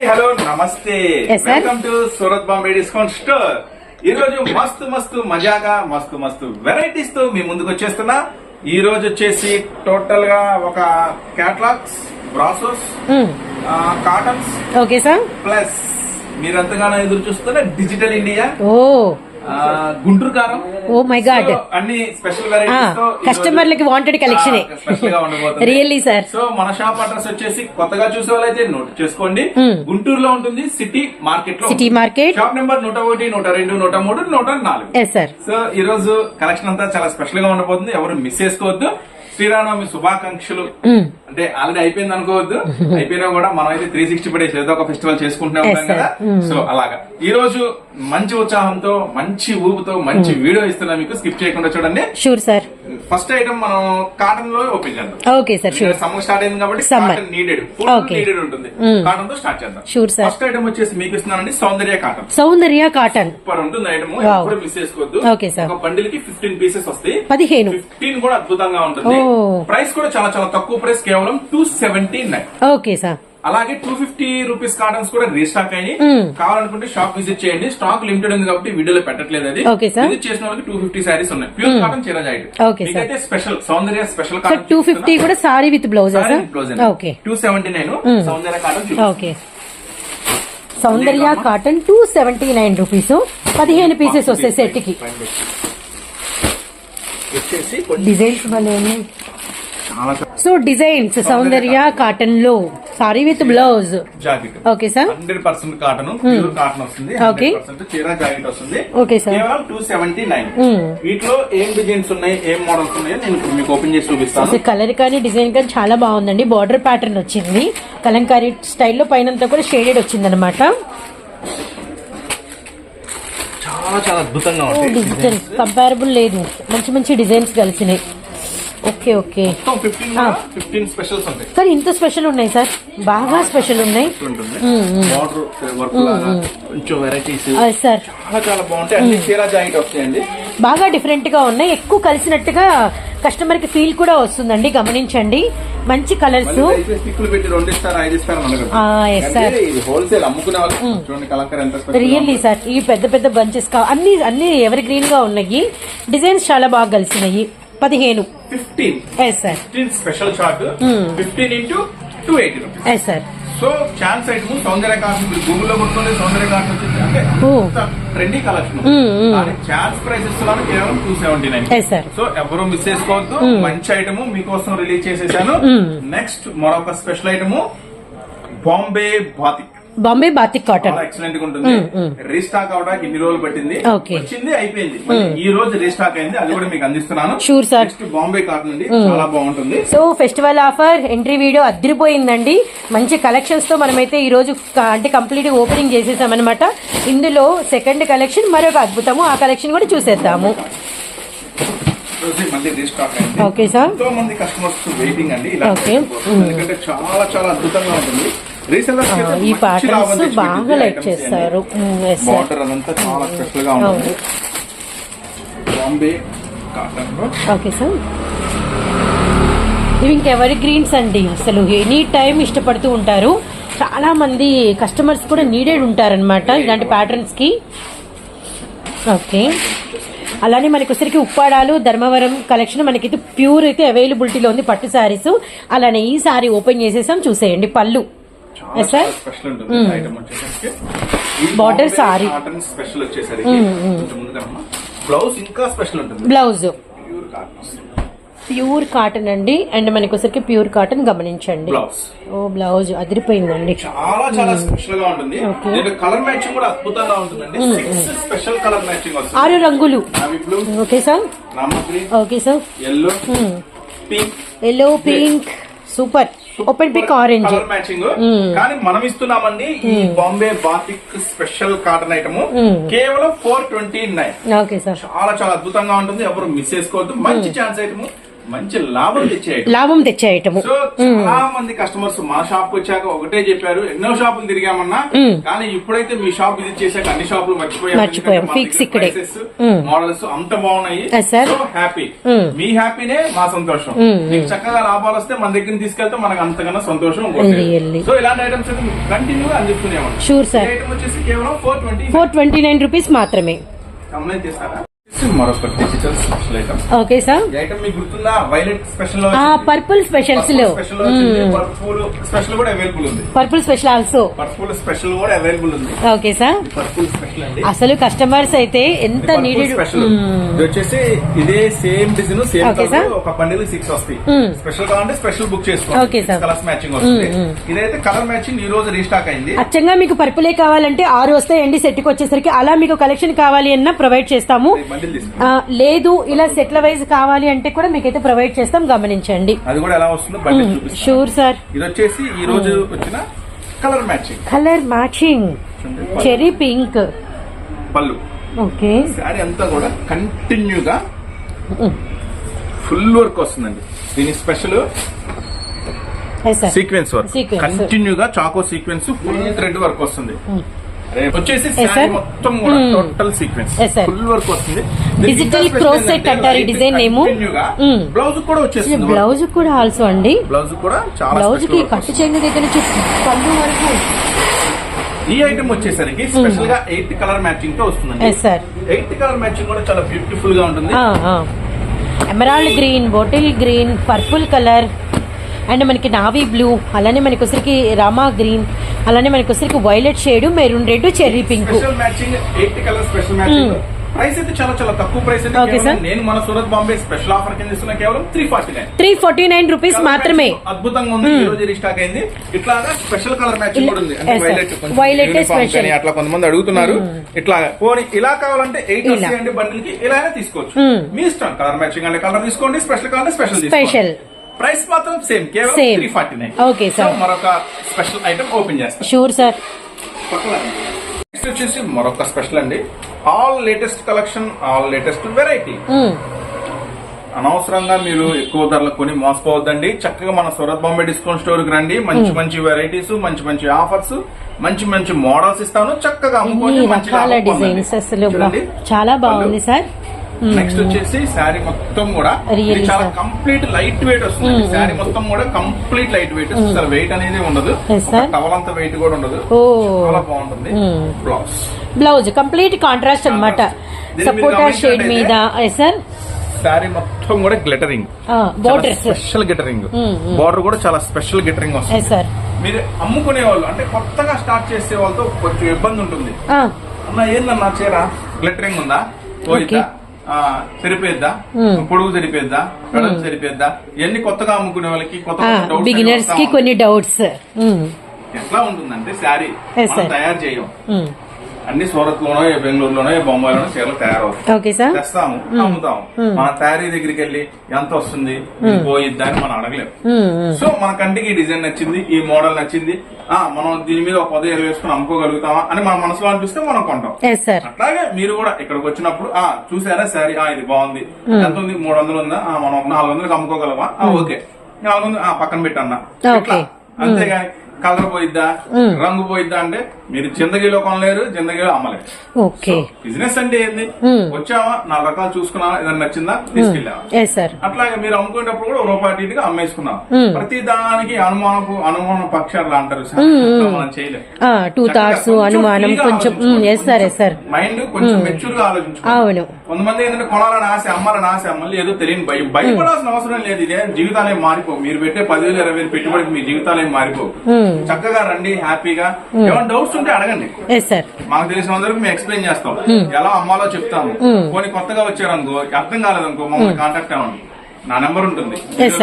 Hello నమస్తే. Welcome to Surat Bombay discount store ఈ రోజు మస్తు మస్తు మజాగా మస్తు మస్తు వెరైటీస్తో మీ ముందుకు వచ్చేస్తున్నా. ఈ రోజు వచ్చేసి టోటల్గా ఒక క్యాట్లాగ్స్ బ్రాసోస్ కాటన్స్ ఓకే సార్ ప్లస్ మీరంతగానో ఎదురు చూస్తున్న digital India oh Guntur Kaaram. Oh my god. అన్ని special కస్టమర్లకి wanted collection. Really sir so మన షాప్ అడ్రస్ వచ్చేసి కొత్తగా చూసే వాళ్ళైతే నోట్ చేసుకోండి. గుంటూరులో ఉంటుంది సిటీ మార్కెట్లో సిటీ మార్కెట్ షాప్ నెంబర్ నూట ఒకటి నూట రెండు నూట మూడు నూట నాలుగు. సార్ సో ఈ రోజు కలెక్షన్ అంతా చాలా స్పెషల్గా ఉండబోతుంది. ఎవరు మిస్ చేసుకోవద్దు. శ్రీరామనవమి శుభాకాంక్షలు. అంటే ఆల్రెడీ అయిపోయింది అనుకోవద్దు. అయిపోయినా కూడా మనం అయితే త్రీ సిక్స్టీ డేస్ ఏదో ఒక ఫెస్టివల్ చేసుకుంటూనే ఉంటాం Yes, sir. కదా. సో అలాగా. ఈ రోజు మంచి ఉత్సాహంతో మంచి ఊపుతో మంచి వీడియో ఇస్తున్నా మీకు స్కిప్ చేయకుండా చూడండి. షూర్ సార్ ఫస్ట్ ఐటమ్ మనం కాటన్లో ఓపెన్ చేద్దాం. Okay sir sure summer start అయింది కాబట్టి. Cotton needed. నీడెడ్ ఉంటుంది. కాటన్తో స్టార్ట్ చేద్దాం. Sure, sir. ఫస్ట్ ఐటమ్ వచ్చేసి మీకు ఇస్తున్నానండి Soundarya cotton Soundarya cotton super ఉంటుంది ఐటమ్. ఎప్పుడు మిస్ చేసుకోవద్దు. Okay, sir. ఒక బండిల్కి ఫిఫ్టీన్ పీసెస్ వస్తాయి. పదిహేను. ఫిఫ్టీన్ కూడా అద్భుతంగా ఉంటుంది. Oh. ప్రైస్ కూడా చాలా చాలా తక్కువ. ప్రైస్ కేవలం two seventy nine okay sir అలాగే టూ ఫిఫ్టీ రూపీస్ కాటన్స్ కూడా రీస్టాక్ అయ్యి కావాలనుకుంటే షాప్ విజిట్ చేయండి. స్టాక్ లిమిటెడ్ ఉంది కాబట్టి వీడియోలో పెట్టట్లేదు అది. విజిట్ చేసిన వాళ్ళకి టూ ఫిఫ్టీ సారీస్ ఉన్నాయి. ప్యూర్ కాటన్ చీర జాయిట్. మీకైతే special Soundarya special sir two fifty కూడా sari with blouse okay two seventy nine Soundarya cotton okay Soundarya cotton two seventy nine rupees పదిహేను పీసెస్ వస్తాయి సెట్కి. డిజైన్స్ సో డిజైన్స్ సౌందర్య కాటన్లో. Sari with blouse. Jacket. Okay sir hundred percent cotton pure cotton వస్తుంది. Percent చీర jacket వస్తుంది. Okay, sir. కేవలం two seventy nine వీటిలో ఏం డిజైన్స్ ఉన్నాయి ఏం మోడల్స్ ఉన్నాయో నేను మీకు ఓపెన్ చేసి చూపిస్తాను. కలర్ కానీ డిజైన్ కానీ చాలా బాగుందండి. బార్డర్ ప్యాటర్న్ వచ్చింది. కలంకారీ స్టైల్లో పైనంతా కూడా షేడెడ్ వచ్చింది అనమాట చాలా చాలా అద్భుతంగా ఉంటాయి డిజిటల్ కంపారబుల్ లేదు. మంచి మంచి డిజైన్స్ కలిసినాయి. ఓకే ఓకే ఫిఫ్టీన్ స్పెషల్స్ ఉంటాయి కానీ ఇంత స్పెషల్ ఉన్నాయి సార్? బాగా స్పెషల్ ఉన్నాయి. ఆ, సార్. బాగా డిఫరెంట్గా ఉన్నాయి. ఎక్కువ కలిసినట్టుగా కస్టమర్కి ఫీల్ కూడా వస్తుందండి. గమనించండి. మంచి కలర్స్ రియల్లీ సార్ ఈ పెద్ద పెద్ద బంచెస్ అన్ని అన్ని ఎవరి గ్రీన్గా ఉన్నాయి. డిజైన్స్ చాలా బాగా కలిసినాయి. పదిహేను. Fifteen yes sir fifteen special chart fifteen into two eighty rupees yes sir so chance item Soundarya cotton మీరు గూగుల్లో కొట్టుకుంటే సౌందర్య కాటన్ వచ్చింది అంటే Oh. Trendy collection chance price ఇస్తున్నాను కేవలం టూ సెవెంటీ నైన్ సో ఎవరు మిస్ చేసుకోవద్దు. మంచి ఐటమ్ మీకోసం రిలీజ్ చేసేసాను. నెక్స్ట్ మరొక special item Bombay batik Bombay batik cotton. ఎక్సలెంట్గా ఉంటుంది. రీస్టాక్ అవడానికి ఇన్ని రోజులు పట్టింది. వచ్చింది అయిపోయింది. ఈ రోజు రీస్టాక్ అయింది. అది కూడా మీకు అందిస్తున్నాను. Sir. నెక్స్ట్ బాంబే కాటన్ అండి చాలా బాగుంటుంది. So festival offer entry video అద్దరిపోయిందండి. మంచి కలెక్షన్స్తో మనమైతే ఈ రోజు అంటే కంప్లీట్ ఓపెనింగ్ చేసేసామన్నమాట. ఇందులో సెకండ్ కలెక్షన్ మరొక అద్భుతము. ఆ కలెక్షన్ కూడా చూసేద్దాము. ఓకే సార్ ఎంతో మంది కస్టమర్స్ వెయిటింగ్ అండి ఇలా Okay. ఎందుకంటే చాలా చాలా అద్భుతంగా ఉంటుంది. ఈ ప్యాటర్న్స్ బాగా లైక్ చేస్తారు. ఓకే సార్ ఇవి ఇంకెవరి గ్రీన్స్ అండి? అసలు ఎనీ టైం ఇష్టపడుతూ ఉంటారు. చాలా మంది కస్టమర్స్ కూడా నీడెడ్ ఉంటారనమాట ఇలాంటి ప్యాటర్న్స్కి. ఓకే అలానే మనకి వచ్చరికి ఉప్పాడాలు ధర్మవరం కలెక్షన్ మనకైతే ప్యూర్ అయితే అవైలబిలిటీలో ఉంది పట్టు శారీస్ అలానే ఈ సారీ ఓపెన్ చేసేసాం చూసేయండి పళ్ళు. సార్ స్పెషల్ ఉంటుంది ఐటమ్ వచ్చేసరికి. saree. కాటన్ స్పెషల్ వచ్చేసరికి కొంచెం ముందుగా బ్లౌజ్ ఇంకా స్పెషల్ ఉంటుంది. Blouse pure cotton pure cotton అండి. అండ్ మనకి వచ్చరికి ప్యూర్ కాటన్ గమనించండి. బ్లౌజ్ ఓ బ్లౌజ్ అదిరిపోయిందండి. చాలా చాలా స్పెషల్గా ఉంటుంది. కలర్ మ్యాచింగ్ కూడా అద్భుతంగా ఉంటుందండి. స్పెషల్ కలర్ మ్యాచింగ్ ఆరు రంగులు? Okay sir okay sir yellow pink yellow pink super open pick orange matching కానీ మనం ఇస్తున్నామండి ఈ Bombay batik special cotton item కేవలం ఫోర్ ట్వంటీ నైన్ చాలా చాలా అద్భుతంగా ఉంటుంది. ఎవరు మిస్ చేసుకోవద్దు. మంచి ఛాన్స్ ఐటమ్ మంచి లాభం తెచ్చే item. లాభం తెచ్చే ఐటము సో చాలా మంది కస్టమర్స్ మా షాప్ వచ్చాక ఒకటే చెప్పారు ఎన్నో షాపులు తిరిగామన్నా కానీ ఇప్పుడైతే మీ షాప్ విజిట్ చేశాక అన్ని షాపులు మర్చిపోయాం. మర్చిపోయాం. Fix ఇక్కడే. మోడల్స్ అంత బాగున్నాయి. సో హ్యాపీ మీ హ్యాపీనే మా సంతోషం. మీకు చక్కగా లాభాలు వస్తే మన దగ్గర తీసుకెళ్తే మనకు అంతకన్నా సంతోషం. సో ఇలాంటి ఐటమ్స్ కంటిన్యూ అందిస్తూనే ఉంటాం Sure, sir. ఐటమ్ వచ్చేసి కేవలం four twenty four twenty nine rupees మాత్రమే. కంప్లైంట్ చేస్తారా ఓకే సార్ ఈ ఐటమ్ మీకు గుర్తుందా? వైలెట్ స్పెషల్ ఆ పర్పుల్ స్పెషల్స్లో. స్పెషల్ పర్పుల్ స్పెషల్ కూడా అవైలబుల్ ఉంది. Purple special also purple special కూడా అవైలబుల్ ఉంది. ఓకే సార్ పర్పుల్ స్పెషల్ అండి. అసలు కస్టమర్స్ అయితే ఎంత నీడెడ్ స్పెషల్ ఇది వచ్చేసి ఇదే సేమ్ డిజైన్ సేమ్ కలర్. ఒక బండిల్ సిక్స్ వస్తాయి. Hmm. స్పెషల్ కావాలంటే స్పెషల్ బుక్ చేసుకోవాలి. Sir. కలర్స్ మ్యాచింగ్ వస్తుంది. Hmm, ఇదైతే కలర్ మ్యాచింగ్ ఈ రోజు రీస్టాక్ అయింది. అచ్చంగా మీకు పర్పులే కావాలంటే ఆరు వస్తాయండి సెట్కి వచ్చేసరికి అలా మీకు కలెక్షన్ కావాలి అన్నా ప్రొవైడ్ చేస్తాము. లేదు ఇలా సెట్ల వైజ్ కావాలి అంటే కూడా మీకైతే ప్రొవైడ్ చేస్తాం గమనించండి. అది కూడా ఎలా వస్తుందో షూర్ సార్ ఇది వచ్చేసి ఈ రోజు వచ్చిన colour matching colour matching cherry pink పళ్ళు. ఓకే. శారీ అంతా కూడా కంటిన్యూగా ఫుల్ వర్క్ వస్తుందండి. దీని స్పెషల్ సార్ సీక్వెన్స్ వర్క్. కంటిన్యూగా చాకో సీక్వెన్స్ ఫుల్ థ్రెడ్ వర్క్ వస్తుంది. వచ్చేసి Yes, శారీ sir. మొత్తం కూడా total sequence Yes, sir. Full work వస్తుంది. Digital cross set అంటారు ఈ design name. Mm. బ్లౌజ్ కూడా వచ్చేస్తుంది బ్లౌజ్ కూడా ఆల్సో అండి. బ్లౌజ్ కూడా చాలా బ్లౌజ్కి కట్టు వస్తుంది. చెంగు దగ్గర నుంచి పళ్ళు వరకు. ఈ ఐటమ్ వచ్చేసరికి స్పెషల్గా ఎయిట్ కలర్ మ్యాచింగ్తో సార్ ఎయిట్ కలర్ మ్యాచింగ్ కూడా చాలా బ్యూటిఫుల్గా ఉంటుంది. Emerald green bottle green purple colour and మనకి నావీ బ్లూ అలానే మనకి వచ్చరికి రామా గ్రీన్ అలానే మనకి వచ్చరికి violet shade maroon red cherry pink. Special special price అయితే చాలా చాలా తక్కువ ప్రైస్. నేను మన సూరత్ బాంబే స్పెషల్ ఆఫర్ కింద ఇస్తున్నా కేవలం three forty nine three forty nine rupees మాత్రమే. అద్భుతంగా ఉంది. ఈ రోజు రీస్టాక్ అయింది. ఇట్లాగా స్పెషల్ కలర్ మ్యాచింగ్ ఇలా- కూడా ఉంది. yes, sir. వైలెట్ అట్లా కొంతమంది అడుగుతున్నారు. ఇట్లా పోనీ ఇలా కావాలంటే ఎయిట్ ఇలా. వస్తాయండి బండిల్కి ఇలా అయినా తీసుకోవచ్చు. మీ ఇష్టం. కలర్ మ్యాచింగ్ అంటే కలర్ తీసుకోండి స్పెషల్ కావాలంటే స్పెషల్ Special. ప్రైస్ మాత్రం సేమ్ కేవలం. Three forty nine. Okay, sir. మరొక స్పెషల్ ఐటమ్ ఓపెన్ చేస్తాం. షూర్ సార్ నెక్స్ట్ వచ్చేసి మరొక స్పెషల్ అండి. All latest collection all latest variety అనవసరంగా మీరు ఎక్కువ ధరలు కొని మోసపోవద్దండి. చక్కగా మన సూరత్ బాంబే డిస్కౌంట్ స్టోర్కి రండి. మంచి మంచి వెరైటీస్ మంచి మంచి ఆఫర్స్ మంచి మంచి మోడల్స్ ఇస్తాను. చక్కగా అమ్ముకోండి ఇన్ని మంచి రకాల లాభం పొందండి. డిజైన్స్ అసలు బా- చూడండి. చాలా బాగుంది సార్ నెక్స్ట్ వచ్చేసి శారీ మొత్తం కూడా ఇది చాలా. కంప్లీట్ లైట్ వెయిట్ వస్తుంది. శారీ మొత్తం కూడా కంప్లీట్ లైట్ వెయిట్ అసలు వెయిట్ అనేది ఉండదు. టవల్ అంత వెయిట్ కూడా ఉండదు. ఓ చాలా బాగుంటుంది. Hmm. Blouse blouse complete contrast మీద సపోటా షేడ్ మీద. సార్ శారీ మొత్తం కూడా గ్లిటరింగ్ స్పెషల్ గిటరింగ్. బార్డర్ కూడా చాలా స్పెషల్ గిటరింగ్ వస్తుంది. మీరు అమ్ముకునే వాళ్ళు అంటే కొత్తగా స్టార్ట్ చేసే వాళ్ళతో కొంచెం ఇబ్బంది ఉంటుంది. అన్న ఏందన్నా చీర? గ్లిటరింగ్ ఉందా? పోయిద్దా? Mm. పొడుగు సరిపోయిద్దా? వెడల్పు సరిపోయిద్దా? ఇవన్నీ కొత్తగా అమ్ముకునే వాళ్ళకి కొత్త బిగినర్స్కి కొన్ని డౌట్స్. ఎట్లా ఉంటుందంటే శారీ. తయారు చేయం. అన్ని సూరత్ లోనో బెంగళూరులోనో ఏ బొంబాయిలోనో చీరలు తయారవుతాయి. తెస్తాము అమ్ముతాము. మన తయారీ దగ్గరికి వెళ్ళి ఎంత వస్తుంది? పోయిద్దా అని మనం అడగలేము. సో మన కంటికి ఈ డిజైన్ నచ్చింది ఈ మోడల్ నచ్చింది. ఆ మనం దీని మీద ఒక పదో ఇరవై వేసుకుని అమ్ముకోగలుగుతామా అని మన మనసులో అనిపిస్తే మనం కొంటాం. అట్లాగే మీరు కూడా ఇక్కడికి వచ్చినప్పుడు ఆ చూసారా సరే ఆ ఇది బాగుంది. ఎంత ఉంది? మూడు వందలు ఉందా? ఆ మనం నాలుగు వందలకి అమ్ముకోగలమా? ఆ ఓకే. నాలుగు వందలు ఆ పక్కన పెట్టన్నా. అంతేగాని కలర్ పోయిద్దా? రంగు పోయిద్దా అంటే మీరు జిందగీలో కొనలేరు జిందగీలో అమ్మలేరు. ఓకే. బిజినెస్ అంటే ఏంది. వచ్చావా? నాలుగు రకాలు చూసుకున్నావా? ఏదైనా నచ్చిందా? తీసుకెళ్ళావా? అట్లాగే మీరు అమ్ముకునేటప్పుడు కూడా రూపాయి ఇటుగా అమ్మేసుకున్నాం. ప్రతి దానికి అనుమానపు అనుమాన పక్షాలు అంటారు మనం టూ థాట్స్ అనుమానం కొంచెం మైండ్ కొంచెం మెచ్యూర్గా ఆలోచించుకోవాలి అవును. కొంతమంది ఏంటంటే కొనాలని ఆశ అమ్మాలని ఆశ మళ్ళీ ఏదో తెలియని భయం. భయపడాల్సిన అవసరం లేదు ఇదే జీవితాలు మారిపో మీరు పెట్టే పదివేలు ఇరవై వేలు పెట్టుబడికి మీ జీవితాలు మారిపో చక్కగా రండి హ్యాపీగా. ఏమైనా డౌట్స్ ఉంటే అడగండి. మాకు తెలిసిన అందరికి మేము ఎక్స్ప్లెయిన్ చేస్తాం. ఎలా అమ్మాలో చెప్తాము. కొన్ని కొత్తగా వచ్చారనుకో అర్థం కాలేదనుకో మమ్మల్ని కాంటాక్ట్ అవ్వండి. నా నెంబర్ ఉంటుంది.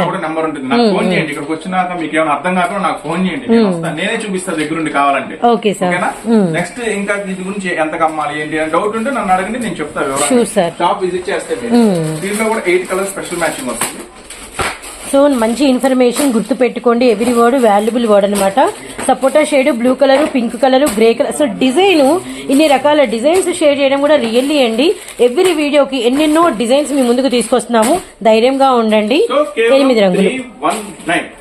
కూడా నెంబర్ ఉంటుంది. నాకు ఫోన్ చేయండి. ఇక్కడికి వచ్చినాక మీకు ఏమైనా అర్థం కాకుండా నాకు ఫోన్ చేయండి. నేను చూపిస్తాను దగ్గరుండి కావాలంటే. ఓకే సార్ ఓకేనా? నెక్స్ట్ ఇంకా దీని గురించి ఎంత కమ్మాలి ఏంటి అని డౌట్ ఉంటే నన్ను అడగండి నేను చెప్తాను. షాప్ విజిట్ చేస్తే. దీంట్లో కూడా ఎయిట్ కలర్ స్పెషల్ మ్యాచింగ్ వస్తుంది. సో మంచి ఇన్ఫర్మేషన్ గుర్తు పెట్టుకోండి ఎవ్రీ వర్డ్ వాల్యుబుల్ వర్డ్ అనమాట sapota shade blue colour pink colour grey colour so design ఇన్ని రకాల డిజైన్స్ షేర్ చేయడం కూడా రియల్లీ అండి. ఎవ్రీ వీడియోకి ఎన్నెన్నో డిజైన్స్ మీ ముందుకు తీసుకొస్తున్నాము. ధైర్యంగా ఉండండి. ఎనిమిది రంగులు.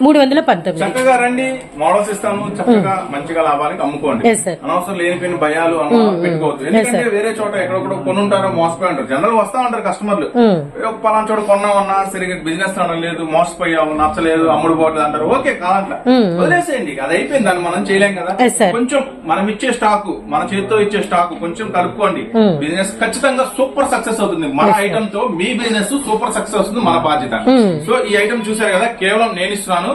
మూడు వందల పంతొమ్మిది. చక్కగా రండి. మోడల్స్ ఇస్తాము. చక్కగా మంచిగా లాభానికి అమ్ముకోండి. అనవసరం లేనిపోయిన భయాలు అనుమానాలు పెట్టుకోవద్దు. ఎందుకంటే. వేరే చోట ఎక్కడొక్కడ కొనుంటారో మోసపోయి ఉంటారు. జనరల్ వస్తా ఉంటారు కస్టమర్లు. పలానా చోట కొన్నామన్నా సరిగ్గా బిజినెస్ లేదు మోసపోయాము నచ్చలేదు అమ్ముడు పోవట్లేదు అంటారు. ఓకే కాదంట. వదిలేసేయండి అది అయిపోయింది దాన్ని మనం చేయలేం కదా. కొంచెం మనం ఇచ్చే స్టాక్ మన చేతితో ఇచ్చే స్టాక్ కొంచెం కలుపుకోండి. బిజినెస్ ఖచ్చితంగా సూపర్ సక్సెస్ అవుతుంది. మన. ఐటమ్తో మీ బిజినెస్ సూపర్ సక్సెస్ అవుతుంది మన బాధ్యత. సో ఈ ఐటమ్ చూసారు కదా కేవలం నేను ఇస్తున్నాను.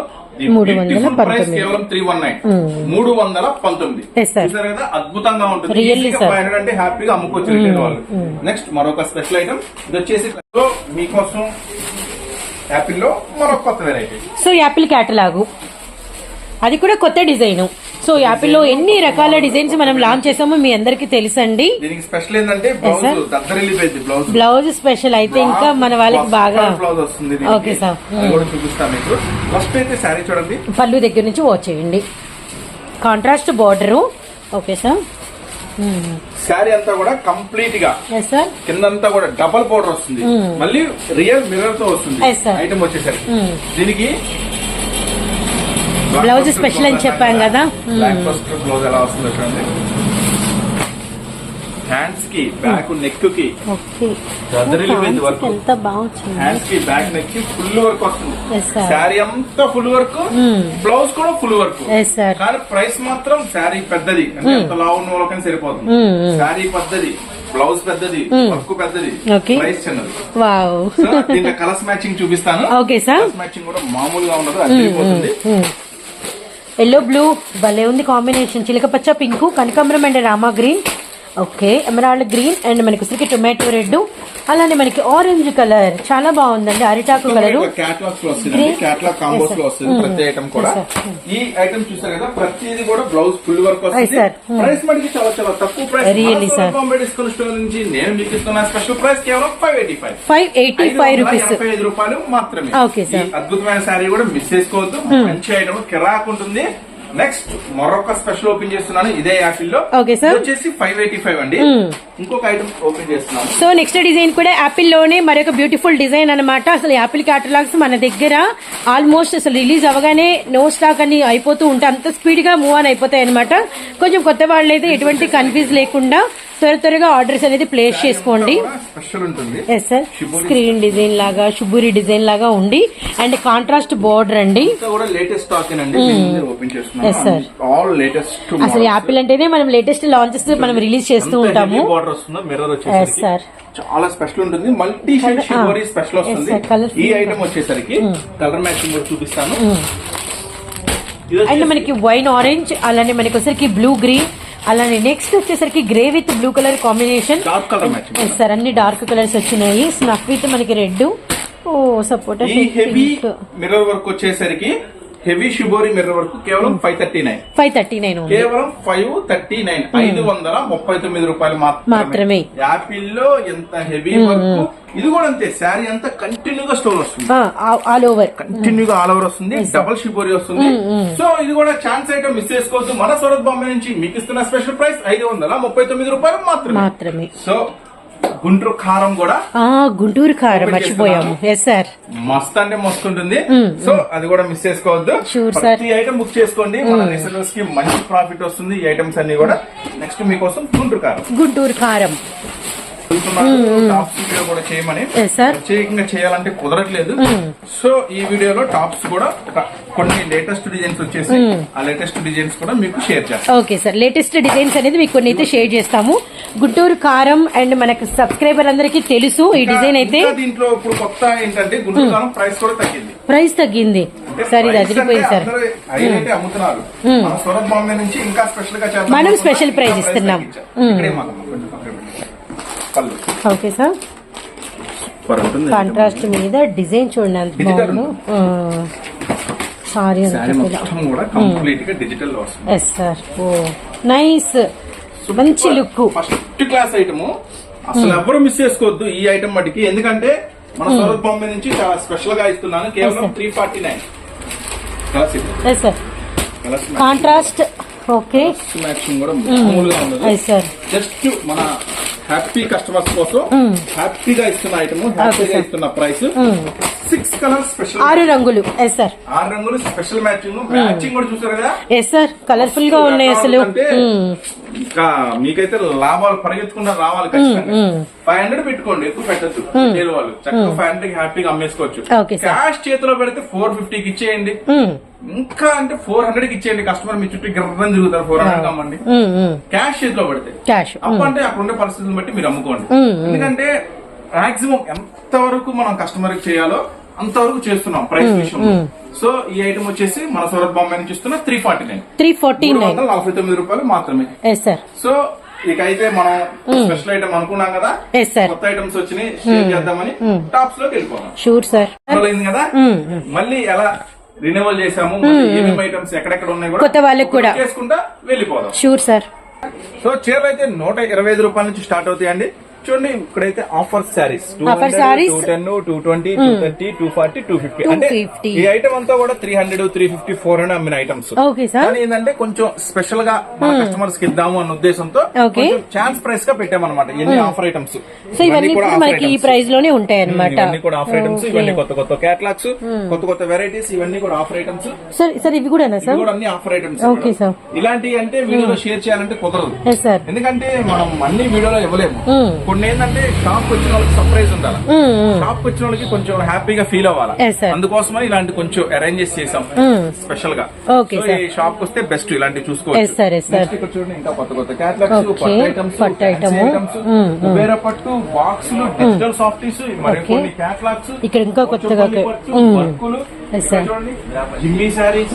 మూడు వందల పంతొమ్మిది. కేవలం త్రీ వన్ నైన్. మూడు వందల పంతొమ్మిది. అద్భుతంగా ఉంటుంది. అంటే హ్యాపీగా అమ్ముకోవచ్చు నెక్స్ట్ మరొక స్పెషల్ ఐటమ్ ఇది వచ్చేసి మీకోసం యాపిల్లో మరొక కొత్త వెరైటీ సో యాపిల్ క్యాటలాగు అది కూడా కొత్త డిజైన్. సో యాపిల్లో ఎన్ని రకాల డిజైన్స్ మనం లాంచ్ చేసామో మీ అందరికీ తెలుసండి. దీనికి స్పెషల్ ఏంటంటే బ్లౌజ్ స్పెషల్ అయితే ఇంకా మన వాళ్ళకి బాగా బ్లౌజ్ వస్తుంది. అది కూడా చూపిస్తాను మీకు. ఫస్ట్ అయితే చూడండి. పళ్ళు దగ్గర నుంచి వాచ్ చేయండి. Contrast border okay sir sari అంతా కూడా కంప్లీట్గా. కిందంతా కూడా డబల్ బోర్డర్ వస్తుంది. Mm. మళ్ళీ రియల్ మిర్రర్తో వస్తుంది. ఐటమ్ వచ్చేసరికి. Mm. దీనికి Blouse special అని చెప్పాం కదా. బ్లాక్ ఫస్ట్ బ్లౌజ్ ఎలా వస్తుందో చూడండి. హ్యాండ్స్కి బ్యాక్ నెక్కి వర్క్ ఎంత హ్యాండ్స్కి బ్యాక్ నెక్కి ఫుల్ వర్క్ వస్తుంది. శారీ అంతా ఫుల్ వర్క్. బ్లౌజ్ కూడా ఫుల్ వర్క్ కానీ ప్రైస్ మాత్రం శారీ పెద్దది. అంటే ఎంత లావు ఉన్న వాళ్ళకైనా సరిపోతుంది. Mm, mm. శారీ పెద్దది. బ్లౌజ్ పెద్దది. వర్క్ పెద్దది. ప్రైస్ చిన్నది. దీంట్లో కలర్స్ మ్యాచింగ్ చూపిస్తాను. ఓకే సార్ కలర్స్ మ్యాచింగ్ కూడా మామూలుగా ఉండదు. అదిరిపోతుంది ఎల్లో బ్లూ భలే ఉంది కాంబినేషన్ చిలకపచ్చ పింక్ కనకాంబరం and Rama green okay emerald green and మనకి ఉసిరికి టొమాటో రెడ్ అలానే మనకి ఆరెంజ్ కలర్ చాలా బాగుందండి. అరిటాకు కలర్ క్యాటలాగ్స్లో వస్తుంది. Green. క్యాటలాగ్ కాంబోస్లో వస్తుంది. Mm. ప్రతి ఐటమ్ కూడా. Yes, sir. ఈ ఐటమ్ చూసారు కదా ప్రతిది కూడా బ్లౌజ్ ఫుల్ వర్క్ Yes, వస్తుంది. sir. ప్రైస్ మనకి చాలా చాలా తక్కువ price Really, sir. Bombay discount store నుంచి నేను మీకు ఇస్తున్న స్పెషల్ ప్రైస్ కేవలం five eighty five five eighty five rupees ఎనభై ఐదు రూపాయలు మాత్రమే. Okay, sir. ఈ అద్భుతమైన శారీ కూడా మిస్ చేసుకోవద్దు. మంచి ఐటమ్ కిరాక్ ఉంటుంది. నెక్స్ట్ మరొక స్పెషల్ ఓపెన్ చేస్తున్నాను. ఇదే యాపిల్లో వచ్చేసి ఫైవ్ ఎయిటీ ఫైవ్ అండి. Mm. ఇంకొక ఐటమ్ ఓపెన్ చేస్తున్నాను. సో నెక్స్ట్ డిజైన్ కూడా యాపిల్లోనే మరొక బ్యూటిఫుల్ డిజైన్ అన్నమాట. అసలు యాపిల్ క్యాటలాగ్స్ మన దగ్గర ఆల్మోస్ట్ అసలు రిలీజ్ అవగానే నో స్టాక్ అని అయిపోతూ ఉంటే అంత స్పీడ్గా మూవ్ ఆన్ అయిపోతాయి అనమాట కొంచెం కొత్త వాళ్ళైతే ఎటువంటి కన్ఫ్యూజ్ లేకుండా త్వర త్వరగా ఆర్డర్స్ అనేది ప్లేస్ చేసుకోండి. ఎస్ సార్ స్క్రీన్ డిజైన్ లాగా షుబూరి డిజైన్ లాగా ఉండి అండ్. కాంట్రాస్ట్ బోర్డర్ అండి. చేస్తున్నాను ఆల్ లేటెస్ట్ అసలు యాపిల్ అంటేనే మనం లేటెస్ట్ లాంచెస్ మనం రిలీజ్ చేస్తూ ఉంటాము. ఎస్ సార్ చాలా స్పెషల్ ఉంటుంది. Multi shade. షివరీ స్పెషల్ వస్తుంది. ఈ ఐటమ్ వచ్చేసరికి కలర్ మ్యాచింగ్ కూడా చూపిస్తాను. అండ్ వచ్చేసి మనకి వైన్ ఆరెంజ్ అలానే మనకి వచ్చేసరికి బ్లూ గ్రీన్ అలానే నెక్స్ట్ వచ్చేసరికి grey with blue colour combination sir అన్ని డార్క్ కలర్స్ వచ్చినాయి. స్నఫ్ విత్ మనకి red oh heavy mirror work వచ్చేసరికి హెవీ షిబోరి మిర్రర్ వర్క్ కేవలం five thirty nine five thirty nine కేవలం ఫైవ్ థర్టీ నైన్ ఐదు వందల ముప్పై తొమ్మిది రూపాయలు మాత్రమే. యాపిల్లో ఎంత హెవీ వర్క్? ఇది కూడా అంతే. శారీ అంతా కంటిన్యూగా స్టోర్ వస్తుంది. ఆల్ ఓవర్ కంటిన్యూగా ఆల్ ఓవర్ వస్తుంది. డబుల్ షిబోరి వస్తుంది. సో ఇది కూడా ఛాన్స్ ఐటమ్ మిస్ చేసుకోవద్దు. మన సూరత్ బాంబే నుంచి మీకు ఇస్తున్న స్పెషల్ ప్రైస్ ఐదు వందల ముప్పై తొమ్మిది రూపాయలు మాత్రమే. మాత్రమే. సో గుంటూరు కారం కూడా గుంటూరు కారం మర్చిపోయాము. ఎస్ సార్ మస్త్ అంటే మస్తు ఉంటుంది. సో అది కూడా మిస్ చేసుకోవద్దు. ప్రతి ఐటమ్ బుక్ చేసుకోండి. మన కి మంచి ప్రాఫిట్ వస్తుంది ఈ ఐటమ్స్ అన్ని కూడా. నెక్స్ట్ మీకోసం గుంటూరు కారం. గుంటూరు కారం. టాప్స్ వీడియో కూడా చేయమని. ఎస్ సార్ ప్రత్యేకంగా చేయాలంటే కుదరట్లేదు. సో ఈ వీడియోలో టాప్స్ కూడా కొన్ని లేటెస్ట్ డిజైన్స్ వచ్చేసి ఆ లేటెస్ట్ డిజైన్స్ కూడా మీకు షేర్ చేస్తాను ఓకే సార్ లేటెస్ట్ డిజైన్స్ అనేది మీకు కొన్ని అయితే షేర్ చేస్తాము. గుంటూరు కారం అండ్ మనకు సబ్స్క్రైబర్ అందరికీ తెలుసు ఈ డిజైన్ అయితే. దీంట్లో ఇప్పుడు కొత్త ఏంటంటే గుంటూరు కారం ప్రైస్ కూడా తగ్గింది. ప్రైస్ తగ్గింది. సార్ ఇది అదిరిపోయింది సార్ అమ్ముతున్నారు. మన స్పెషల్ price ఇస్తున్నాం. తగ్గించాం. మ్మ్. ఇక్కడే మాకు కొంచెం పక్కన పెట్టండి. పళ్ళు ఓకే సార్. కాంట్రాస్ట్ మీద డిజైన్ చూడండి అంత బాగుంది. Sorry yes sir oh nice మంచి లుక్ ఫస్ట్ క్లాస్ ఐటమ్ అసలు ఎవరు మిస్ చేసుకోవద్దు ఈ ఐటమ్ మటుకి. ఎందుకంటే మన సూరత్ బాంబే నుంచి చాలా స్పెషల్గా ఇస్తున్నాను. కేవలం. Three forty nine contrast okay matching కూడా జస్ట్ మన హ్యాపీ కస్టమర్స్ కోసం హ్యాపీగా ఇస్తున్న ఐటమ్ హ్యాపీగా. ఇస్తున్న ప్రైస్ సిక్స్ కలర్స్ స్పెషల్ ఆరు రంగులు. ఎస్ సార్ ఆరు రంగులు స్పెషల్ మ్యాచింగ్ మ్యాచింగ్ కూడా చూసారు కదా? ఎస్ సార్ కలర్ఫుల్గా ఉన్నాయి అసలు. ఇంకా మీకైతే లాభాలు పరిగెత్తుకుంటా రావాలి ఖచ్చితంగా. ఫైవ్ హండ్రెడ్ పెట్టుకోండి ఎక్కువ రిటైల్ వాళ్ళు. చక్కగా ఫైవ్ హండ్రెడ్ హ్యాపీగా అమ్మేసుకోవచ్చు. క్యాష్ చేతిలో పెడితే ఫోర్ ఫిఫ్టీకి ఇచ్చేయండి. ఇంకా అంటే ఫోర్ హండ్రెడ్కి ఇచ్చేయండి. కస్టమర్ మీ చుట్టూ గిర్రం తిరుగుతారు. ఫోర్ హండ్రెడ్ అమ్మండి మ్మ్, మ్మ్. క్యాష్ చేతిలో పెడితే. క్యాష్ అప్పు అంటే అక్కడ ఉండే పరిస్థితులను బట్టి మీరు అమ్ముకోండి. మ్మ్. ఎందుకంటే మాక్సిమం ఎంత వరకు మనం కస్టమర్కి చేయాలో అంతవరకు చేస్తున్నాం ప్రైస్ విషయంలో. సో ఈ ఐటమ్ వచ్చేసి మన సూరత్ బాంబే నుంచి ఇస్తున్న three forty nine three forty nine నలభై తొమ్మిది రూపాయలు మాత్రమే. సో ఇకైతే మనం స్పెషల్ ఐటమ్ అనుకున్నాం కదా? కొత్త ఐటమ్స్ వచ్చినాయి షేర్ చేద్దామని టాప్స్లోకి వెళ్ళిపోదాం. షూర్ సార్ కదా? మళ్ళీ ఎలా రినివల్ చేసాము ఏమేమి ఐటమ్స్ ఎక్కడెక్కడ ఉన్నాయి కూడా కొత్త వాళ్ళకి కూడా. చేసుకుంటా వెళ్ళిపోదాం. షూర్ సార్ సో చీరలు అయితే నూట ఇరవై ఐదు రూపాయల నుంచి స్టార్ట్ అవుతాయండి. చూడండి ఇక్కడైతే offer sarees Offer sarees. Two ten two twenty two thirty two forty two fifty అంటే 250. ఈ ఐటమ్ అంతా కూడా three hundred three fifty four hundred అమ్మిన ఐటమ్స్ ఓకే సార్ కానీ ఏంటంటే కొంచెం స్పెషల్గా మన కస్టమర్స్కి ఇద్దాము అన్న ఉద్దేశంతో. ఛాన్స్ ప్రైస్గా పెట్టామన్నమాట. ఎన్ని ఆఫర్ ఐటమ్స్ సో ఇవన్నీ కూడా మనకి ఈ ప్రైస్లోనే ఉంటాయి అనమాట ఇవన్నీ కూడా ఆఫర్ ఐటమ్స్ ఇవన్నీ కొత్త కొత్త క్యాటలాగ్స్ కొత్త కొత్త వెరైటీస్ ఇవన్నీ కూడా ఆఫర్ ఐటమ్స్ సార్ సార్ ఇవి ఇవి సార్ కూడా అన్ని ఆఫర్ ఐటమ్స్ Okay, sir. ఇలాంటి అంటే వీడియోలో షేర్ చేయాలంటే కుదరదు. సార్ ఎందుకంటే మనం అన్ని వీడియోలో ఇవ్వలేము. కొన్ని ఏంటంటే షాప్ వచ్చిన వాళ్ళకి సర్ప్రైజ్ ఉండాలి. షాప్ వచ్చిన వాళ్ళకి కొంచెం హ్యాపీగా ఫీల్ అవ్వాలి. అందుకోసమని ఇలాంటి కొంచెం అరేంజెస్ చేసాం స్పెషల్గా షాప్కి వస్తే బెస్ట్ Yes, చూసుకోవచ్చు. Sir, yes, sir. Next ఇక్కడ చూడండి ఇంకా కొత్త కొత్త. క్యాటలాగ్స్ Okay, పట్టు ఐటమ్స్ పట్టు item. కుబేర పట్టు బాక్సులు డిజిటల్ సాఫ్టీస్ మరి కొన్ని క్యాటలాగ్స్ ఇక్కడ ఇంకా కొత్తగా. వర్కులు. జిమ్మి శారీస్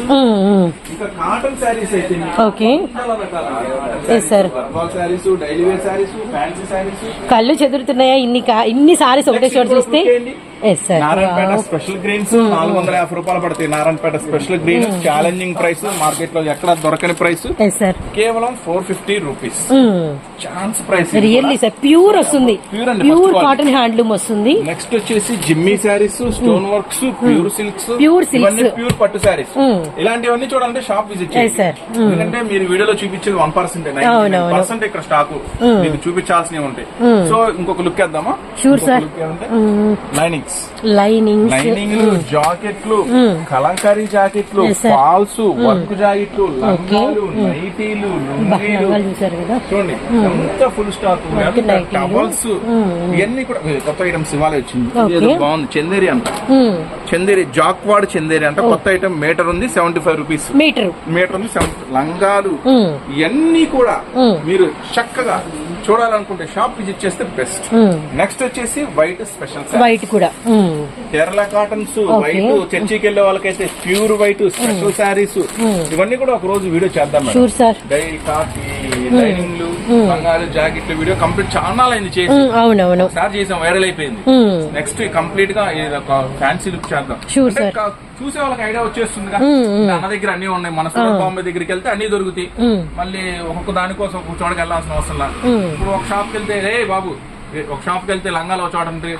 ఇంకా కాటన్ శారీస్ అయితే okay daily wear fancy saris కళ్ళు చెదురుతున్నాయా? ఇన్ని ఇన్ని సారీస్ ఒకటే చోట చూస్తే yes sir Narayanpet special greens నాలుగు వందల యాభై రూపాయలు పడతాయి. Narayanpet special green challenging price మార్కెట్లో ఎక్కడ దొరకని ప్రైస్ సార్ కేవలం four fifty rupees chance price really sir pure వస్తుంది. Pure అండి, ప్యూర్. కాటన్ హ్యాండ్లూమ్ వస్తుంది. నెక్స్ట్ వచ్చేసి జిమ్మి saris stone works pure silks Pure silks. Pure పట్టు శారీస్. Mm. ఇలాంటివన్నీ చూడాలంటే షాప్ విజిట్. Mm. ఎందుకంటే మీరు వీడియోలో చూపించేది వన్ పర్సెంట్. పర్సెంట్ ఇక్కడ స్టాక్ మీకు చూపించాల్సినవి ఉంటాయి. సో ఇంకొక లుక్ వేద్దామా? Look ఏమంటే? లైనింగ్స్ లైనింగ్స్ లైనింగ్లు జాకెట్లు కలంకారీ జాకెట్లు. ఫాల్స్ వర్క్ జాకెట్లు లంగాలు నైటీలు లుంగీలు. చూడండి ఎంత ఫుల్ స్టాక్. టవల్స్ ఇవన్నీ కూడా కొత్త ఐటమ్స్ ఇవాళ వచ్చింది. ఏదో బాగుంది. చందేరి అంట. చందేరి జాక్వాడ్ చందేరి అంట. కొత్త ఐటమ్ మీటర్ ఉంది seventy five rupees meter meter ఉంది లంగాలు. ఇవన్నీ కూడా మీరు చక్కగా చూడాలనుకుంటే షాప్ విజిట్ చేస్తే బెస్ట్ నెక్స్ట్ వచ్చేసి వైట్ స్పెషల్ వైట్ కూడా. కేరళ కాటన్స్. వైట్ చర్చికి వెళ్ళే వాళ్ళకైతే ప్యూర్ వైట్ స్పెషల్ శారీస్ ఇవన్నీ కూడా ఒక రోజు వీడియో చేద్దాం డై కాఫీ లైనింగ్లు బంగారు జాకెట్లు వీడియో కంప్లీట్ చాలా అయింది చేసి. అవునవును. స్టార్ట్ చేసాం వైరల్ అయిపోయింది. నెక్స్ట్ కంప్లీట్గా ఇది ఒక ఫ్యాన్సీ లుక్ చేద్దాం. చూసే వాళ్ళకి ఐడియా వచ్చేస్తుంది అన్న దగ్గర అన్ని ఉన్నాయి. మన బాంబే దగ్గరికి వెళ్తే అన్ని దొరుకుతాయి. మళ్ళీ ఒక్కొక్క దానికోసం ఒక చోటకి వెళ్ళాల్సిన అవసరం లేదు. ఇప్పుడు ఒక షాప్కి వెళ్తే రే బాబు ఒక షాప్కి వెళ్తే లంగాలో ఒక చోట ఉంటాయి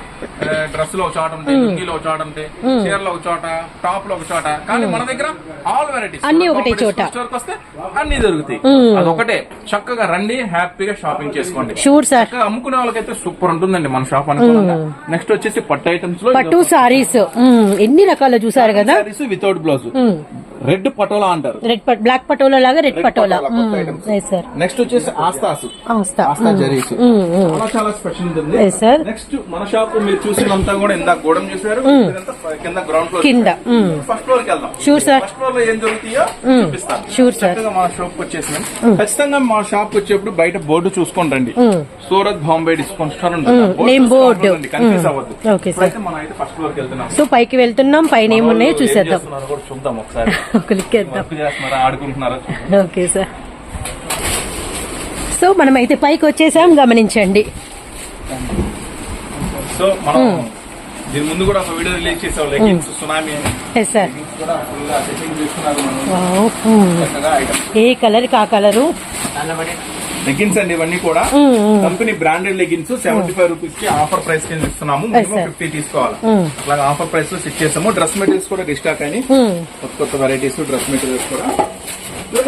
డ్రెస్లో ఒక చోట ఉంటాయి లుంగీలో ఒక చోట ఉంటాయి చీరలో ఒక చోట టాప్లో ఒక చోట. కానీ మన దగ్గర ఆల్ వెరైటీస్ అన్ని ఒకటే చోట. స్టోర్ వస్తే అన్ని దొరుకుతాయి అదొకటే. చక్కగా రండి హ్యాపీగా షాపింగ్ చేసుకోండి. షూర్ సార్ అమ్ముకునే వాళ్ళకైతే సూపర్ ఉంటుందండి మన షాప్ అనుకూలంగా నెక్స్ట్ వచ్చేసి పట్టు ఐటమ్స్లో పట్టు సారీస్ ఎన్ని రకాలు చూసారు కదా? వితౌట్ బ్లౌజ్ రెడ్ పటోలా అంటారు. రెడ్ బ్లాక్ పటోలా లాగా రెడ్ పటోలా. సార్ నెక్స్ట్ వచ్చేసి ఆస్తాస్. ఆస్తా. ఆస్తా జరీస్. చాలా చాలా స్పెషల్ ఉంటుంది. Yes, sir. నెక్స్ట్ మన షాప్ మీరు చూసినంతా కూడా ఇందాక గోడం చూసారు కింద గ్రౌండ్ ఫ్లోర్ కింద. ఫస్ట్ ఫ్లోర్కి వెళ్దాం. Sure, sir. ఫస్ట్ ఫ్లోర్లో ఏం చూపిస్తాను. Sir. చక్కగా మా షాప్ వచ్చేసినాం ఖచ్చితంగా మా షాప్ వచ్చేప్పుడు బయట బోర్డు చూసుకొని రండి. Surat Bombay discount store. Confuse అవ్వద్దు. Okay, sir. ఇప్పుడైతే మనం అయితే ఫస్ట్ ఫ్లోర్కి వెళ్తున్నాం. సో పైకి వెళ్తున్నాం. పైన ఏమున్నాయో చూసేద్దాం. చూద్దాం ఒకసారి. Okay sir. సో మనం అయితే పైకి వచ్చేసాం గమనించండి. సో మనం దీని ముందు కూడా ఒక వీడియో రిలీజ్ చేసాం సునామీ ఏ కలర్ కా కలరు? లెగిన్స్ అండి ఇవన్నీ కూడా. Company branded leggings seventy five రూపీస్కి ఆఫర్ ప్రైస్ కింద ఇస్తున్నాము మినిమం. ఫిఫ్టీ తీసుకోవాలి. అలాగే ఆఫర్ ప్రైస్లో సెట్ చేసాము డ్రెస్ మెటీరియల్స్ కూడా రిస్టాక్ అని. కొత్త కొత్త వెరైటీస్ డ్రెస్ మెటీరియల్స్ కూడా.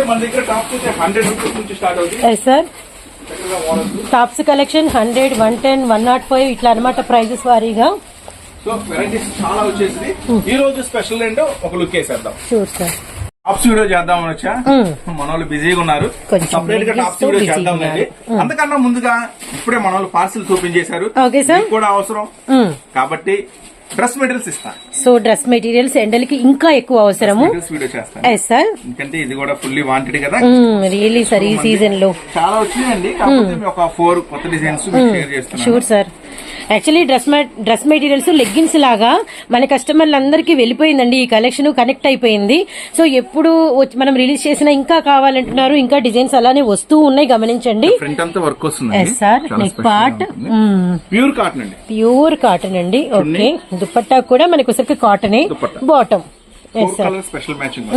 మన దగ్గర టాప్ హండ్రెడ్ రూపీస్ నుంచి స్టార్ట్ అవుతుంది. Tops collection hundred one ten one nought five ఇట్లా అనమాట ప్రైజెస్ వారీగా. సో వెరైటీస్ చాలా వచ్చేసింది ఈ రోజు స్పెషల్ ఏంటో ఒక లుక్ వేసేద్దాం. షూర్ సార్ టాప్స్ వీడియో చేద్దామని వచ్చా. మన వాళ్ళు బిజీగా ఉన్నారు. సపరేట్గా టాప్స్ వీడియో చేద్దాం. అంతకన్నా ముందుగా ఇప్పుడే మన వాళ్ళు పార్సిల్స్ ఓపెన్ చేశారు Okay, sir. మీకు కూడా అవసరం. కాబట్టి డ్రెస్ మెటీరియల్స్ ఇస్తాను సో డ్రెస్ మెటీరియల్స్ ఎండలకి ఇంకా ఎక్కువ అవసరము. సార్ ఎందుకంటే ఇది కూడా ఫుల్లీ వాంటెడ్ కదా. రియలీ సార్ ఈ సీజన్లో. చాలా వచ్చినాయండి. ఒక ఫోర్ కొత్త designs sure sir actually dress dress materials leggings లాగా మన కస్టమర్లందరికీ వెళ్ళిపోయిందండి. ఈ కలెక్షన్ కనెక్ట్ అయిపోయింది. సో ఎప్పుడు వచ్చి- మనం రిలీజ్ చేసినా ఇంకా కావాలంటున్నారు. ఇంకా డిజైన్స్ అలానే వస్తూ ఉన్నాయి. గమనించండి. ఫ్రంట్ అంతా వర్క్ వస్తుంది yes sir neck part pure cotton అండి. ప్యూర్ కాటన్ అండి. ఓకే దుపట్టా కూడా మనకి కాటనే. బాటమ్ కలర్ స్పెషల్ మ్యాచింగ్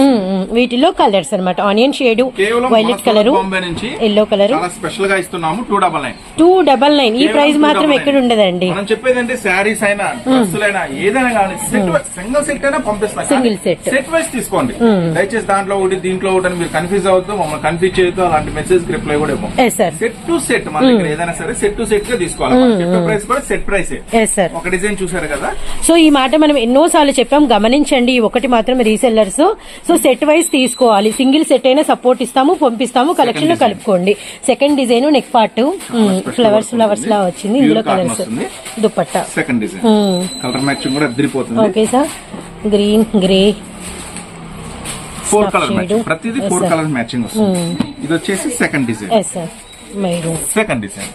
వీటిలో కలర్స్ అన్నమాట. Onion shade violet colour yellow colour స్పెషల్గా ఇస్తున్నాము two double nine two double nine ఈ ప్రైస్ మాత్రం ఎక్కడ ఉండదండి మనం చెప్పేది అంటే శారీస్ అయినా డ్రెస్సులైనా ఏదైనా కానీ సెట్ సింగిల్ సెట్ అయినా పంపిస్తాం Single set. సెట్ వైస్ తీసుకోండి. దయచేసి దాంట్లో ఒకటి దీంట్లో ఒకటి మీరు కన్ఫ్యూజ్ అవుతూ మమ్మల్ని కన్ఫ్యూజ్ చేయొద్దు అలాంటి మెసేజ్ రిప్లై కూడా ఇవ్వం సెట్ టు సెట్ మన దగ్గర ఏదైనా సరే సెట్ టు సెట్గా తీసుకోవాలి. ప్రైస్ కూడా సెట్ ప్రైస్ ఒక డిజైన్ చూసారు కదా? సో ఈ మాట మనం ఎన్నో సార్లు చెప్పాం. గమనించండి ఒకటి మాత్రం రీసెల్లర్స్ సో సెట్ వైజ్ తీసుకోవాలి. సింగిల్ సెట్ అయినా సపోర్ట్ ఇస్తాము పంపిస్తాము కలెక్షన్లో. కలుపుకోండి. Second design neck part flowers flowers. లా వచ్చింది. ఇందులో colours. Dupatta. Second design colour matching కూడా అద్దరిపోతుంది. Okay sir green grey four colour. Matching ప్రతిదీ ఫోర్. కలర్ మ్యాచింగ్ వస్తుంది. ఇది వచ్చేసి second design second design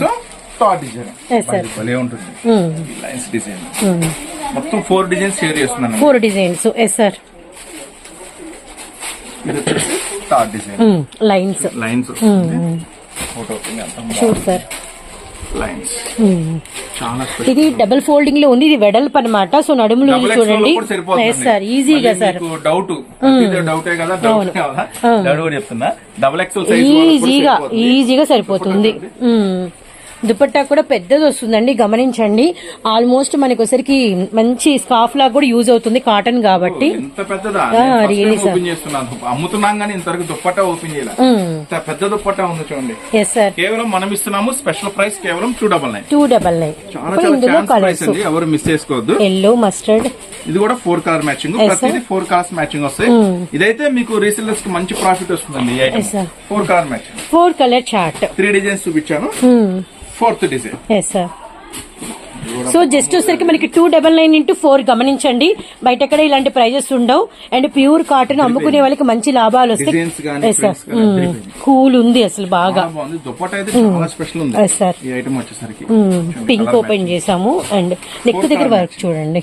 so third design. భలే ఉంటుంది. లైన్స్ డిజైన్ మొత్తం ఫోర్ డిజైన్స్ షేర్ చేస్తున్నాను. ఫోర్ డిజైన్స్ ఎస్ సార్ ఇది వచ్చేసి third design lines lines photo sure sir lines. ఇది డబుల్ ఫోల్డింగ్లో ఉంది. ఇది వెడల్పు అనమాట సో నడుములు చూడండి. సార్ ఈజీగా సార్ డౌట్ డౌటే కదా? డౌట్ కదా? డౌట్ చెప్తున్నా. డబుల్ ఎక్స్ఎల్ ఈజీగా ఈజీగా సరిపోతుంది. దుపట్టా కూడా పెద్దది వస్తుందండి గమనించండి. ఆల్మోస్ట్ మనకి ఒకసారికి మంచి స్కార్ఫ్ లాగా కూడా యూజ్ అవుతుంది కాటన్ కాబట్టి. అమ్ముతున్నాం కానీ ఇంతవరకు దుప్పట్టా ఓపెన్ చేయాలి. ఇంత పెద్ద దుప్పట్టా ఉంది చూడండి. ఎస్ సార్ కేవలం మనం ఇస్తున్నాము స్పెషల్ ప్రైస్ కేవలం two double nine two double nine ఇందులో కలర్స్ ఎవరు మిస్ చేసుకోవద్దు. ఎల్లో మస్టర్డ్ ఇది కూడా ఫోర్ కలర్ మ్యాచింగ్ ప్రతిదీ ఫోర్ కలర్స్ మ్యాచింగ్ వస్తాయి. ఇదైతే మీకు రీసెల్లర్స్కి మంచి ప్రాఫిట్ వస్తుందండి. Four colour matching four colour chart three designs చూపించాను. Fourth design. Yes sir so just వచ్చరికి మనకి two double nine into four గమనించండి. బయట ఎక్కడ ఇలాంటి ప్రైజెస్ ఉండవు. అండ్ ప్యూర్ కాటన్ అమ్ముకునే వాళ్ళకి మంచి లాభాలు వస్తాయి. కూల్ ఉంది అసలు బాగా. వచ్చేసరికి. పింక్ Colour ఓపెన్ చేసాము. అండ్ నెక్ దగ్గర వర్క్ చూడండి.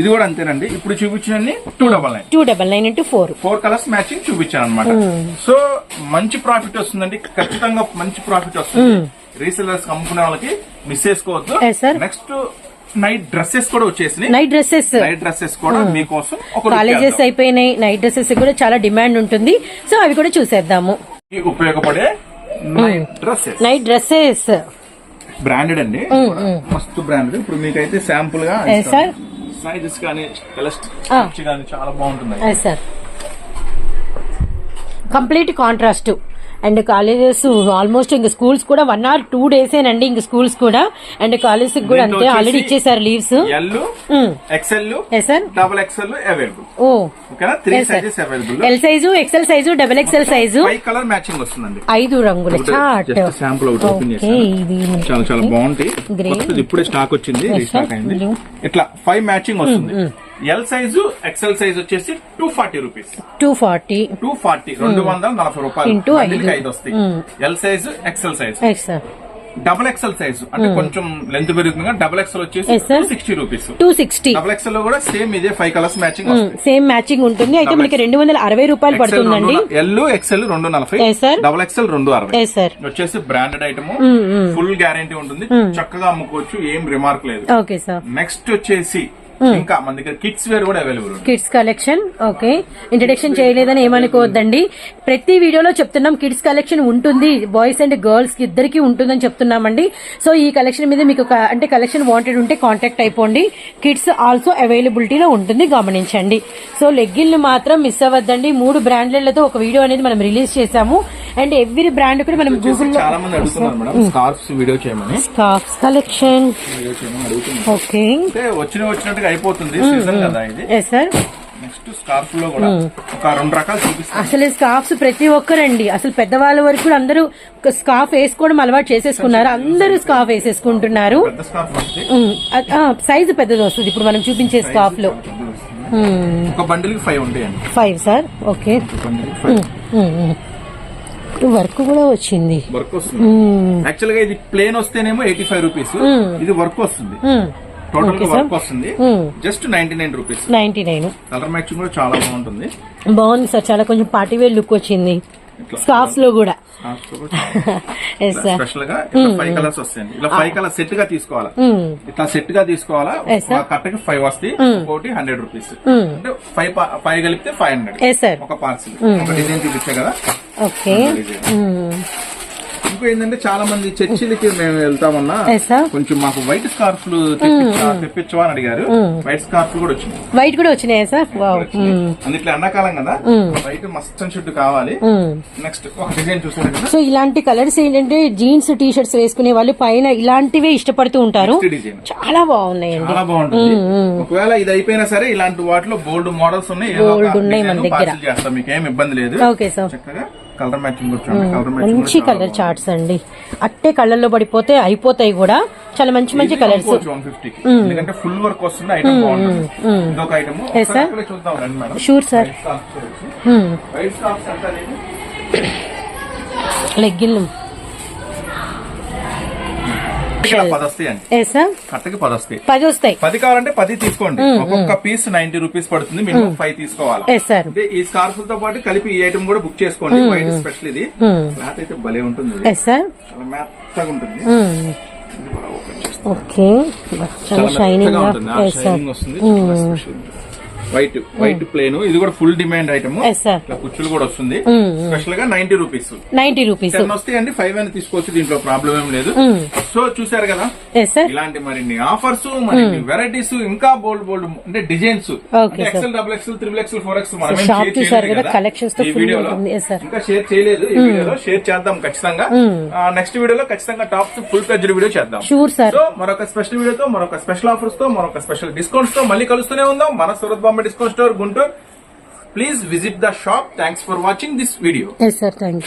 ఇది కూడా అంతేనండి. ఇప్పుడు చూపించిన two double nine two double nine into four four colours matching చూపించాను అనమాట సో మంచి ప్రాఫిట్ వస్తుందండి. ఖచ్చితంగా మంచి ప్రాఫిట్ వస్తుంది. రీసెలర్స్ అమ్ముకునే వాళ్ళకి మిస్ చేసుకోవద్దు. నెక్స్ట్ నైట్ డ్రెస్సెస్ కూడా వచ్చేసినాయి. నైట్ డ్రెస్సెస్ నైట్ డ్రెస్సెస్ కూడా మీకోసం ఒక look కాలేజెస్. అయిపోయినాయి. నైట్ డ్రెస్సెస్ కూడా చాలా డిమాండ్ ఉంటుంది. సో అవి కూడా చూసేద్దాము. ఉపయోగపడే night dresses night dresses branded అండి. మస్తు బ్రాండెడ్ ఇప్పుడు మీకైతే శాంపుల్గా sir. సైజెస్ కానీ Ah. కానీ చాలా బాగుంటుంది sir complete contrast and colleges almost ఇంక స్కూల్స్ కూడా వన్ ఆర్ టూ డేసేనండి ఇంక స్కూల్స్ కూడా. అండ్ కాలేజ్ కూడా అంతే ఆల్రెడీ ఇచ్చేసారు leaves L XL double XL available ఓ. Size XL size double XL size colour matching వస్తుందండి. ఐదు రంగుల జస్ట్ శాంపుల్ ఒకటి ఓపెన్ చేశాను. చాలా చాలా బాగుంటాయి ఇప్పుడే స్టాక్ వచ్చింది రీస్టాక్. అయింది. ఇట్లా ఫైవ్ మ్యాచింగ్ వస్తుంది. ఎల్ సైజు ఎక్సెల్ సైజ్ వచ్చేసి two forty rupees two forty two forty రెండు వందల నలభై రూపాయలు. ఐదు. వస్తాయి. L size XL size double XL size అంటే కొంచెం లెంత్ పెరుగుతుంది డబుల్ ఎక్సెల్ వచ్చేసి sixty rupees two sixty double ఎక్సెల్లో కూడా సేమ్ ఇదే five colours matching same matching ఉంటుంది. అయితే మనకి రెండు వందల అరవై రూపాయలు పడుతుందండి. ఎల్ ఎక్సెల్ రెండు నలభై. డబుల్ ఎక్సెల్ రెండు అరవై. వచ్చేసి బ్రాండెడ్ ఐటమ్ ఫుల్ గ్యారంటీ ఉంటుంది. చక్కగా అమ్ముకోవచ్చు. ఏం రిమార్క్ లేదు. ఓకే సార్ నెక్స్ట్ వచ్చేసి ఇంకా మన దగ్గర కిడ్స్ వేర్ కూడా available kids collection okay introduction చేయలేదని ఏమనుకోవద్దండి. ప్రతి వీడియోలో చెప్తున్నాం కిడ్స్ కలెక్షన్ ఉంటుంది బాయ్స్ అండ్ గర్ల్స్కి ఇద్దరికి ఉంటుందని చెప్తున్నామండి. సో ఈ కలెక్షన్ మీద మీకు అంటే కలెక్షన్ వాంటెడ్ ఉంటే కాంటాక్ట్ అయిపోండి. కిడ్స్ ఆల్సో అవైలబిలిటీలో ఉంటుంది గమనించండి. సో లెగ్గిన్లు మాత్రం మిస్ అవ్వద్దండి. మూడు బ్రాండ్లతో ఒక వీడియో అనేది మనం రిలీజ్ చేసాము అండ్ ఎవ్రీ బ్రాండ్ కూడా మనం గూగుల్లో చాలా మంది అడుగుతున్నారు మేడం స్కార్ఫ్స్ వీడియో చేయమని. స్కార్ఫ్స్ కలెక్షన్ ఓకే వచ్చిన వచ్చినట్టుగా అయిపోతుంది సీజన్ కదా ఇది. ఎస్ సార్ నెక్స్ట్ స్కార్ఫ్లో కూడా ఒక రెండు రకాలు చూపిస్తాను. అసలు స్కార్ఫ్స్ ప్రతి ఒక్కరండి. అసలు పెద్దవాళ్ళ వరకు కూడా అందరూ స్కార్ఫ్ వేసుకోవడం అలవాటు చేసేసుకున్నారు. అందరూ స్కార్ఫ్ వేసేసుకుంటున్నారు. సైజు పెద్దది వస్తుంది. ఇప్పుడు మనం చూపించే స్కార్ఫ్లో ఒక బండిల్ ఫైవ్ ఉంటాయండి. ఫైవ్ సార్ ఓకే వర్క్ కూడా వచ్చింది. వర్క్ వస్తుంది. యాక్చువల్గా ఇది ప్లేన్ వస్తేనేమో ఎయిటీ ఫైవ్ రూపీస్ ఇది వర్క్ వస్తుంది. టోటల్గా వర్క్ వస్తుంది. Just ninety nine rupees ninety nine colour matching కూడా చాలా బాగుంటుంది. బాగుంది సార్ చాలా కొంచెం పార్టీ వేర్ లుక్ వచ్చింది. ఇట్లా స్కార్ఫ్స్లో కూడా. స్పెషల్ గా ఇట్లా ఫైవ్ కలర్స్ వస్తాయండి. ఇలా ఫైవ్ కలర్ సెట్గా తీసుకోవాలా? ఇట్లా సెట్గా తీసుకోవాలా? Yes, sir. కట్టకి ఫైవ్ వస్తాయి. ఒకటి హండ్రెడ్ రూపీస్ అంటే ఫైవ్ ఫైవ్ కలిపితే ఫైవ్ హండ్రెడ్ ఒక పార్సిల్ ఒక డిజైన్ చూపించా కదా? ఓకే ఇంకో ఏంటంటే చాలా మంది చర్చిలకి మేము వెళ్తామన్నా. కొంచెం మాకు వైట్ స్కార్ఫ్లు తెప్పించా తెప్పించవా అని అడిగారు. వైట్ స్కార్ఫ్ కూడా వచ్చింది వైట్ కూడా వచ్చినాయా సార్ వావ్ అందుట్లో ఎండాకాలం కదా. వైట్ మస్తన్ షుడ్ కావాలి. నెక్స్ట్ ఒక డిజైన్ చూసారు సో ఇలాంటి కలర్స్ ఏంటంటే జీన్స్ టీ షర్ట్స్ వేసుకునే వాళ్ళు పైన ఇలాంటివే ఇష్టపడుతూ ఉంటారు. చాలా బాగున్నాయండి. చాలా బాగుంటుంది. ఒకవేళ ఇది అయిపోయినా సరే ఇలాంటి వాటిలో బోల్డ్ మోడల్స్ ఉన్నాయి. Bold ఉన్నాయి మన దగ్గర. చేస్తాం మీకు ఏం ఇబ్బంది లేదు. ఓకే సార్ చక్కగా కలర్ మ్యాచింగ్ కలర్ మంచి కలర్ చార్ట్స్ అండి. అట్టే కళ్ళల్లో పడిపోతే అయిపోతాయి కూడా. చాలా మంచి మంచి కలర్స్. ఎందుకంటే ఫుల్ వర్క్ వస్తుంది ఐటమ్ బాగుంటుంది. ఇదొక ఐటమ్ Yes, sir. చూద్దాం రండి మేడం. షూర్ సార్ లెగ్గిన్ కట్టకి పది వస్తాయి పది వస్తాయి పది కావాలంటే పది తీసుకోండి. ఒక్కొక్క పీస్ నైన్టీ రూపీస్ పడుతుంది. మినిమం ఫైవ్ తీసుకోవాలి? అంటే ఈ స్కార్ఫ్తో పాటు కలిపి ఈ ఐటమ్ కూడా బుక్ చేసుకోండి. వైట్ స్పెషల్ ఇది. క్లాత్ అయితే భలే ఉంటుంది. ఇది. ఎస్ సార్ చాలా మెత్తగా ఉంటుంది. ఓకే చాలా చాలా షైనింగ్ మెత్తగా ఉంటుంది. వైట్ వైట్ ప్లేన్ ఇది కూడా ఫుల్ డిమాండ్ ఐటమ్ ఇట్లా కుచ్చులు కూడా వస్తుంది. స్పెషల్గా ninety rupees ninety rupees ten వస్తాయండి ఫైవ్ అని తీసుకోవచ్చు దీంట్లో ప్రాబ్లం ఏం లేదు. సో చూసారు కదా? ఇలాంటి మరిన్ని ఆఫర్స్ మరిన్ని వెరైటీస్ ఇంకా బోల్డ్ బోల్డ్ అంటే designs. XL double XL triple XL four X sir. ఇంకా షేర్ చేయలేదు ఈ వీడియోలో షేర్ చేద్దాం ఖచ్చితంగా. నెక్స్ట్ వీడియోలో ఖచ్చితంగా టాప్ ఫుల్ పేజ్ వీడియో చేద్దాం. షూర్ సార్ సో మరొక స్పెషల్ వీడియోతో మరొక స్పెషల్ ఆఫర్స్తో మరొక స్పెషల్ డిస్కౌంట్స్తో మళ్ళీ కలుస్తూనే ఉందాం. మన Surat Bombay discount store Guntur. Please visit the shop thanks for watching this video yes sir thank you